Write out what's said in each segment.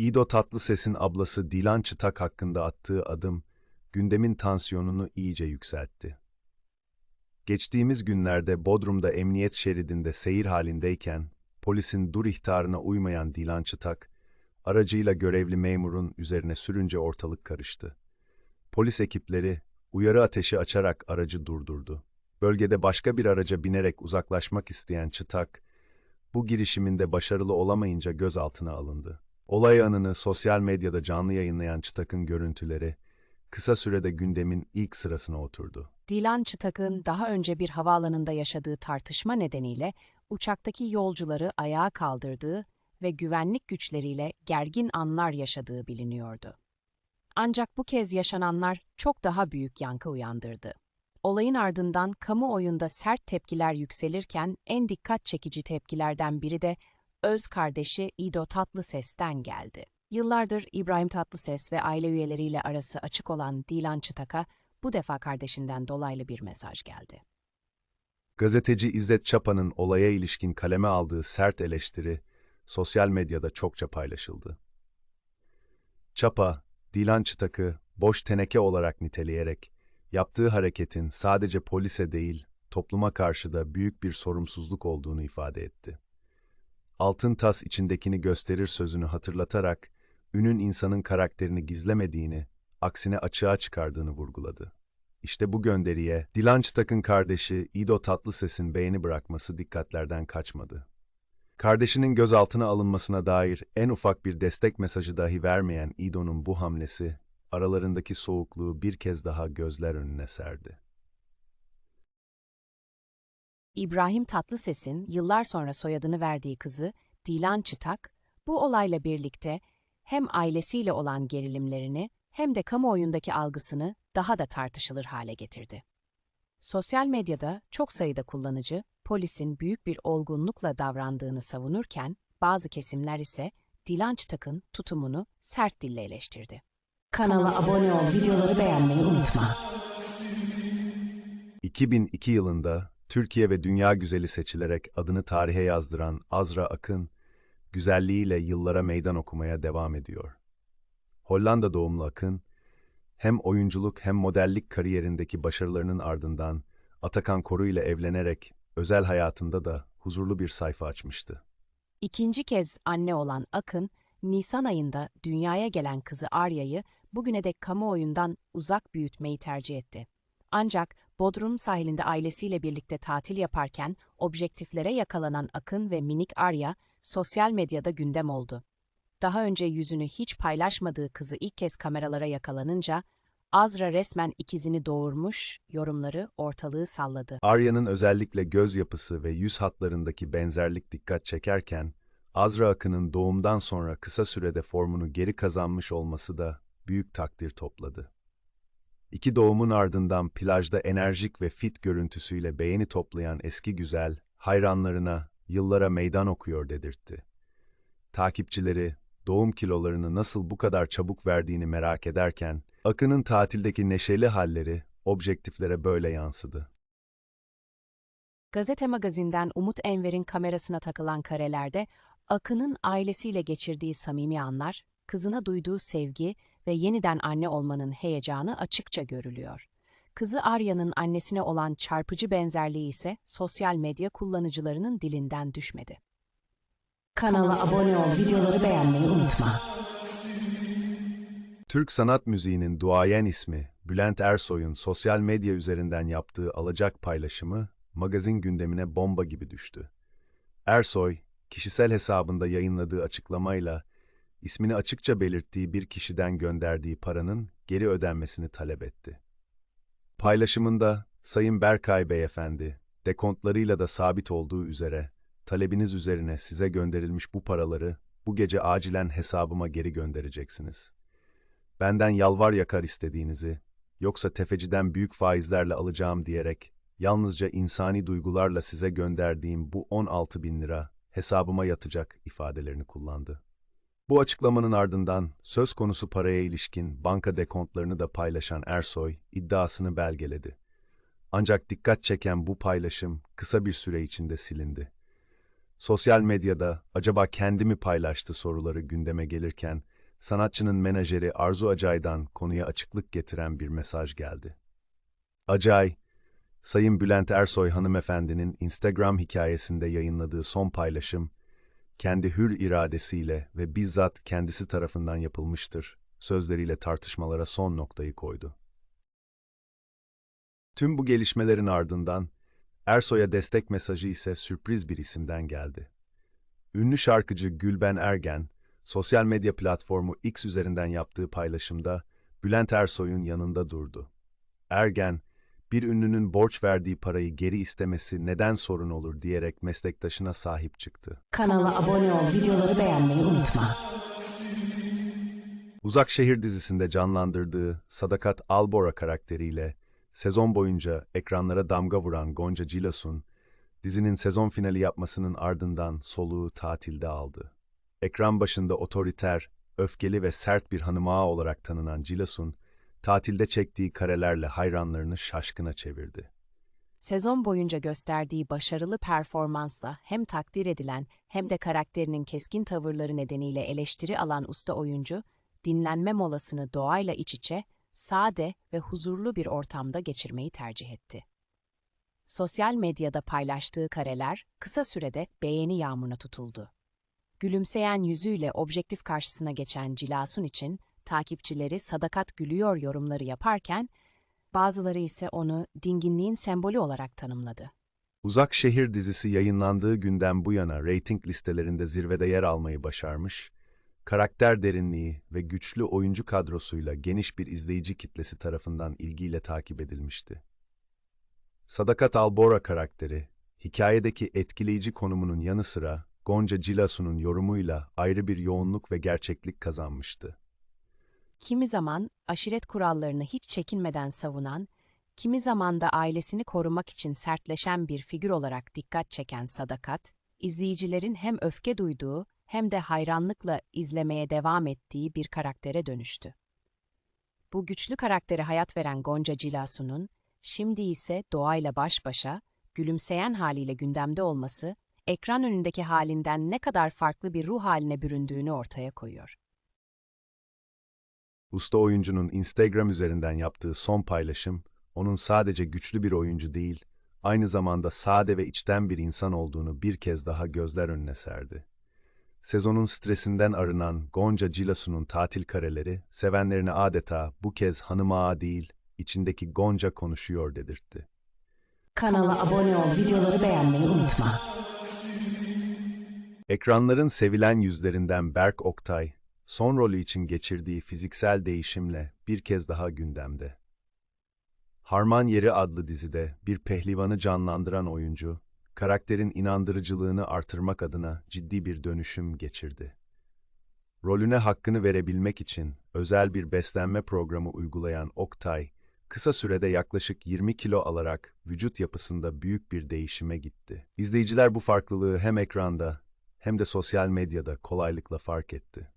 İdo Tatlıses'in ablası Dilan Çıtak hakkında attığı adım, gündemin tansiyonunu iyice yükseltti. Geçtiğimiz günlerde Bodrum'da emniyet şeridinde seyir halindeyken, polisin dur ihtarına uymayan Dilan Çıtak, aracıyla görevli memurun üzerine sürünce ortalık karıştı. Polis ekipleri uyarı ateşi açarak aracı durdurdu. Bölgede başka bir araca binerek uzaklaşmak isteyen Çıtak, bu girişiminde başarılı olamayınca gözaltına alındı. Olay anını sosyal medyada canlı yayınlayan Çıtak'ın görüntüleri, kısa sürede gündemin ilk sırasına oturdu. Dilan Çıtak'ın daha önce bir havaalanında yaşadığı tartışma nedeniyle uçaktaki yolcuları ayağa kaldırdığı ve güvenlik güçleriyle gergin anlar yaşadığı biliniyordu. Ancak bu kez yaşananlar çok daha büyük yankı uyandırdı. Olayın ardından kamuoyunda sert tepkiler yükselirken en dikkat çekici tepkilerden biri de öz kardeşi İdo Tatlıses'ten geldi. Yıllardır İbrahim Tatlıses ve aile üyeleriyle arası açık olan Dilan Çıtak'a bu defa kardeşinden dolaylı bir mesaj geldi. Gazeteci İzzet Çapa'nın olaya ilişkin kaleme aldığı sert eleştiri sosyal medyada çokça paylaşıldı. Çapa, Dilan Çıtak'ı boş teneke olarak niteleyerek, yaptığı hareketin sadece polise değil, topluma karşı da büyük bir sorumsuzluk olduğunu ifade etti. Altın tas içindekini gösterir sözünü hatırlatarak, ünün insanın karakterini gizlemediğini, aksine açığa çıkardığını vurguladı. İşte bu gönderiye, Dilan Çıtak'ın kardeşi İdo Tatlıses'in beğeni bırakması dikkatlerden kaçmadı. Kardeşinin gözaltına alınmasına dair en ufak bir destek mesajı dahi vermeyen İdo'nun bu hamlesi, aralarındaki soğukluğu bir kez daha gözler önüne serdi. İbrahim Tatlıses'in yıllar sonra soyadını verdiği kızı Dilan Çıtak, bu olayla birlikte hem ailesiyle olan gerilimlerini hem de kamuoyundaki algısını daha da tartışılır hale getirdi. Sosyal medyada çok sayıda kullanıcı, polisin büyük bir olgunlukla davrandığını savunurken, bazı kesimler ise Dilan Çıtak'ın tutumunu sert dille eleştirdi. Kanala abone ol, videoları beğenmeyi unutma. 2002 yılında Türkiye ve Dünya Güzeli seçilerek adını tarihe yazdıran Azra Akın, güzelliğiyle yıllara meydan okumaya devam ediyor. Hollanda doğumlu Akın, hem oyunculuk hem modellik kariyerindeki başarılarının ardından Atakan Koru ile evlenerek özel hayatında da huzurlu bir sayfa açmıştı. İkinci kez anne olan Akın, Nisan ayında dünyaya gelen kızı Arya'yı bugüne dek kamuoyundan uzak büyütmeyi tercih etti. Ancak Bodrum sahilinde ailesiyle birlikte tatil yaparken objektiflere yakalanan Akın ve minik Arya sosyal medyada gündem oldu. Daha önce yüzünü hiç paylaşmadığı kızı ilk kez kameralara yakalanınca Azra resmen ikizini doğurmuş yorumları ortalığı salladı. Arya'nın özellikle göz yapısı ve yüz hatlarındaki benzerlik dikkat çekerken, Azra Akın'ın doğumdan sonra kısa sürede formunu geri kazanmış olması da büyük takdir topladı. İki doğumun ardından plajda enerjik ve fit görüntüsüyle beğeni toplayan eski güzel, hayranlarına yıllara meydan okuyor dedirtti. Takipçileri, doğum kilolarını nasıl bu kadar çabuk verdiğini merak ederken, Akın'ın tatildeki neşeli halleri objektiflere böyle yansıdı. Gazete magazinden Umut Enver'in kamerasına takılan karelerde Akın'ın ailesiyle geçirdiği samimi anlar, kızına duyduğu sevgi ve yeniden anne olmanın heyecanı açıkça görülüyor. Kızı Arya'nın annesine olan çarpıcı benzerliği ise sosyal medya kullanıcılarının dilinden düşmedi. Kanala abone ol, videoları beğenmeyi unutma. Türk sanat müziğinin duayen ismi Bülent Ersoy'un sosyal medya üzerinden yaptığı alacak paylaşımı magazin gündemine bomba gibi düştü. Ersoy, kişisel hesabında yayınladığı açıklamayla ismini açıkça belirttiği bir kişiden gönderdiği paranın geri ödenmesini talep etti. Paylaşımında Sayın Berkay Beyefendi, dekontlarıyla da sabit olduğu üzere talebiniz üzerine size gönderilmiş bu paraları bu gece acilen hesabıma geri göndereceksiniz. benden yalvar yakar istediğinizi, yoksa tefeciden büyük faizlerle alacağım diyerek, yalnızca insani duygularla size gönderdiğim bu 16 bin lira hesabıma yatacak ifadelerini kullandı. Bu açıklamanın ardından söz konusu paraya ilişkin banka dekontlarını da paylaşan Ersoy iddiasını belgeledi. Ancak dikkat çeken bu paylaşım kısa bir süre içinde silindi. Sosyal medyada acaba kendi mi paylaştı soruları gündeme gelirken sanatçının menajeri Arzu Acay'dan konuya açıklık getiren bir mesaj geldi. Acay, Sayın Bülent Ersoy hanımefendinin Instagram hikayesinde yayınladığı son paylaşım, kendi hür iradesiyle ve bizzat kendisi tarafından yapılmıştır sözleriyle tartışmalara son noktayı koydu. Tüm bu gelişmelerin ardından Ersoy'a destek mesajı ise sürpriz bir isimden geldi. Ünlü şarkıcı Gülben Ergen, sosyal medya platformu X üzerinden yaptığı paylaşımda Bülent Ersoy'un yanında durdu. Ergen, bir ünlünün borç verdiği parayı geri istemesi neden sorun olur diyerek meslektaşına sahip çıktı. Kanala abone ol, videoları beğenmeyi unutma. Uzak Şehir dizisinde canlandırdığı Sadakat Albora karakteriyle sezon boyunca ekranlara damga vuran Gonca Cilasun, dizinin sezon finali yapmasının ardından soluğu tatilde aldı. Ekran başında otoriter, öfkeli ve sert bir hanımağa olarak tanınan Cilasun, tatilde çektiği karelerle hayranlarını şaşkına çevirdi. Sezon boyunca gösterdiği başarılı performansla hem takdir edilen hem de karakterinin keskin tavırları nedeniyle eleştiri alan usta oyuncu, dinlenme molasını doğayla iç içe, sade ve huzurlu bir ortamda geçirmeyi tercih etti. Sosyal medyada paylaştığı kareler kısa sürede beğeni yağmuruna tutuldu. Gülümseyen yüzüyle objektif karşısına geçen Cilasun için takipçileri sadakat gülüyor yorumları yaparken, bazıları ise onu dinginliğin sembolü olarak tanımladı. Uzak Şehir dizisi yayınlandığı günden bu yana reyting listelerinde zirvede yer almayı başarmış, karakter derinliği ve güçlü oyuncu kadrosuyla geniş bir izleyici kitlesi tarafından ilgiyle takip edilmişti. Sadakat Albora karakteri, hikayedeki etkileyici konumunun yanı sıra Gonca Cilasu'nun yorumuyla ayrı bir yoğunluk ve gerçeklik kazanmıştı. Kimi zaman aşiret kurallarını hiç çekinmeden savunan, kimi zaman da ailesini korumak için sertleşen bir figür olarak dikkat çeken Sadakat, izleyicilerin hem öfke duyduğu hem de hayranlıkla izlemeye devam ettiği bir karaktere dönüştü. Bu güçlü karaktere hayat veren Gonca Cilasu'nun, şimdi ise doğayla baş başa, gülümseyen haliyle gündemde olması, ekran önündeki halinden ne kadar farklı bir ruh haline büründüğünü ortaya koyuyor. Usta oyuncunun Instagram üzerinden yaptığı son paylaşım, onun sadece güçlü bir oyuncu değil, aynı zamanda sade ve içten bir insan olduğunu bir kez daha gözler önüne serdi. Sezonun stresinden arınan Gonca Cilasu'nun tatil kareleri, sevenlerine adeta bu kez hanım ağa değil, içindeki Gonca konuşuyor dedirtti. Kanala abone ol, videoları beğenmeyi unutma. Ekranların sevilen yüzlerinden Berk Oktay, son rolü için geçirdiği fiziksel değişimle bir kez daha gündemde. Harman Yeri adlı dizide bir pehlivanı canlandıran oyuncu, karakterin inandırıcılığını artırmak adına ciddi bir dönüşüm geçirdi. Rolüne hakkını verebilmek için özel bir beslenme programı uygulayan Oktay, kısa sürede yaklaşık 20 kilo alarak vücut yapısında büyük bir değişime gitti. İzleyiciler bu farklılığı hem ekranda hem de sosyal medyada kolaylıkla fark etti.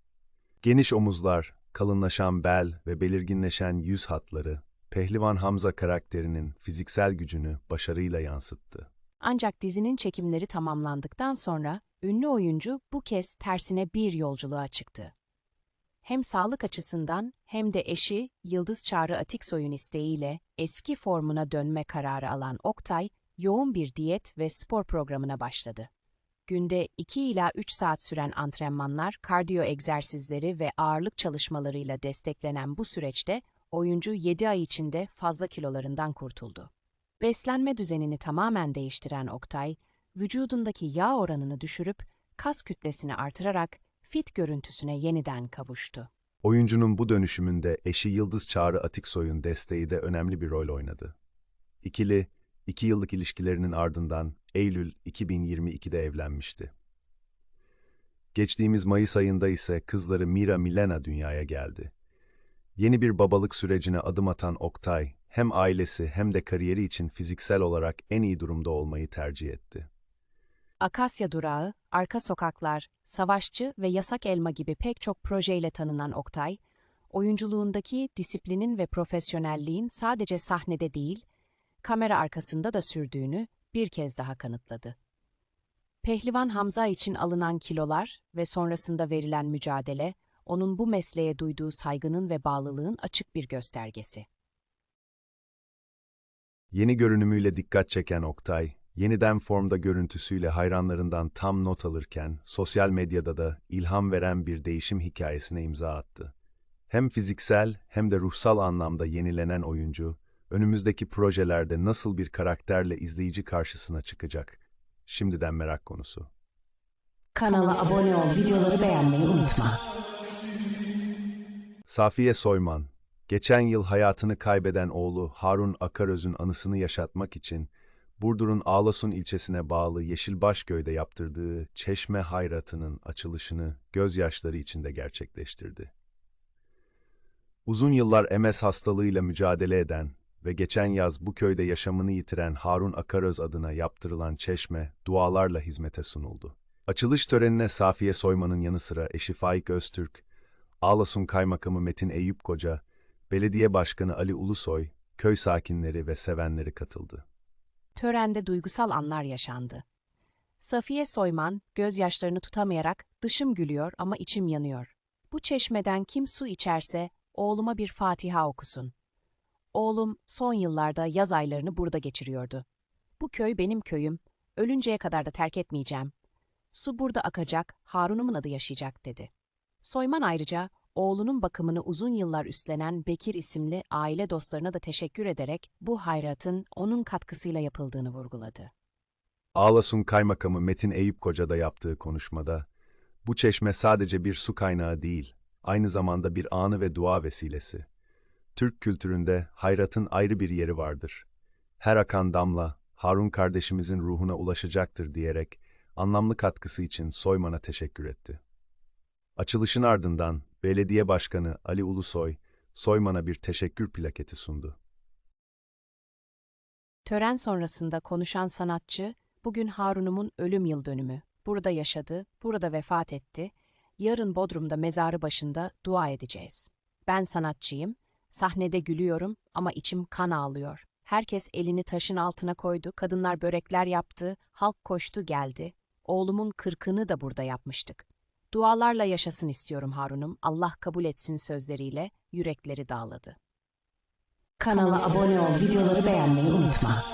Geniş omuzlar, kalınlaşan bel ve belirginleşen yüz hatları, Pehlivan Hamza karakterinin fiziksel gücünü başarıyla yansıttı. Ancak dizinin çekimleri tamamlandıktan sonra ünlü oyuncu bu kez tersine bir yolculuğa çıktı. Hem sağlık açısından hem de eşi Yıldız Çağrı Atiksoy'un isteğiyle eski formuna dönme kararı alan Oktay, yoğun bir diyet ve spor programına başladı. Günde 2 ila 3 saat süren antrenmanlar, kardiyo egzersizleri ve ağırlık çalışmalarıyla desteklenen bu süreçte oyuncu 7 ay içinde fazla kilolarından kurtuldu. Beslenme düzenini tamamen değiştiren Oktay, vücudundaki yağ oranını düşürüp kas kütlesini artırarak fit görüntüsüne yeniden kavuştu. Oyuncunun bu dönüşümünde eşi Yıldız Çağrı Atiksoy'un desteği de önemli bir rol oynadı. İkili, iki yıllık ilişkilerinin ardından Eylül 2022'de evlenmişti. Geçtiğimiz Mayıs ayında ise kızları Mira Milena dünyaya geldi. Yeni bir babalık sürecine adım atan Oktay, hem ailesi hem de kariyeri için fiziksel olarak en iyi durumda olmayı tercih etti. Akasya Durağı, Arka Sokaklar, Savaşçı ve Yasak Elma gibi pek çok projeyle tanınan Oktay, oyunculuğundaki disiplinin ve profesyonelliğin sadece sahnede değil, kamera arkasında da sürdüğünü bir kez daha kanıtladı. Pehlivan Hamza için alınan kilolar ve sonrasında verilen mücadele, onun bu mesleğe duyduğu saygının ve bağlılığın açık bir göstergesi. Yeni görünümüyle dikkat çeken Oktay, yeniden formda görüntüsüyle hayranlarından tam not alırken, sosyal medyada da ilham veren bir değişim hikayesine imza attı. Hem fiziksel hem de ruhsal anlamda yenilenen oyuncu, önümüzdeki projelerde nasıl bir karakterle izleyici karşısına çıkacak? Şimdiden merak konusu. Kanala abone ol, videoları beğenmeyi unutma. Safiye Soyman, geçen yıl hayatını kaybeden oğlu Harun Akaröz'ün anısını yaşatmak için Burdur'un Ağlasun ilçesine bağlı Yeşilbaşköy'de yaptırdığı Çeşme Hayratı'nın açılışını gözyaşları içinde gerçekleştirdi. Uzun yıllar MS hastalığıyla mücadele eden ve geçen yaz bu köyde yaşamını yitiren Harun Akaröz adına yaptırılan çeşme dualarla hizmete sunuldu. Açılış törenine Safiye Soyman'ın yanı sıra eşi Faik Öztürk, Ağlasun Kaymakamı Metin Eyüp Koca, Belediye Başkanı Ali Ulusoy, köy sakinleri ve sevenleri katıldı. Törende duygusal anlar yaşandı. Safiye Soyman, gözyaşlarını tutamayarak dışım gülüyor ama içim yanıyor. Bu çeşmeden kim su içerse oğluma bir Fatiha okusun. Oğlum son yıllarda yaz aylarını burada geçiriyordu. Bu köy benim köyüm, ölünceye kadar da terk etmeyeceğim. Su burada akacak, Harun'umun adı yaşayacak dedi. Soyman ayrıca oğlunun bakımını uzun yıllar üstlenen Bekir isimli aile dostlarına da teşekkür ederek bu hayratın onun katkısıyla yapıldığını vurguladı. Ağlasun Kaymakamı Metin Eyüp Koca da yaptığı konuşmada, bu çeşme sadece bir su kaynağı değil, aynı zamanda bir anı ve dua vesilesi. Türk kültüründe hayratın ayrı bir yeri vardır. Her akan damla, Harun kardeşimizin ruhuna ulaşacaktır diyerek, anlamlı katkısı için Soyman'a teşekkür etti. Açılışın ardından Belediye Başkanı Ali Ulusoy, Soyman'a bir teşekkür plaketi sundu. Tören sonrasında konuşan sanatçı, bugün Harun'umun ölüm yıl dönümü. Burada yaşadı, burada vefat etti. Yarın Bodrum'da mezarı başında dua edeceğiz. Ben sanatçıyım, sahnede gülüyorum ama içim kan ağlıyor. Herkes elini taşın altına koydu, kadınlar börekler yaptı, halk koştu geldi. Oğlumun kırkını da burada yapmıştık. Dualarla yaşasın istiyorum Harun'um, Allah kabul etsin sözleriyle yürekleri dağladı. Kanala abone ol, videoları beğenmeyi unutma.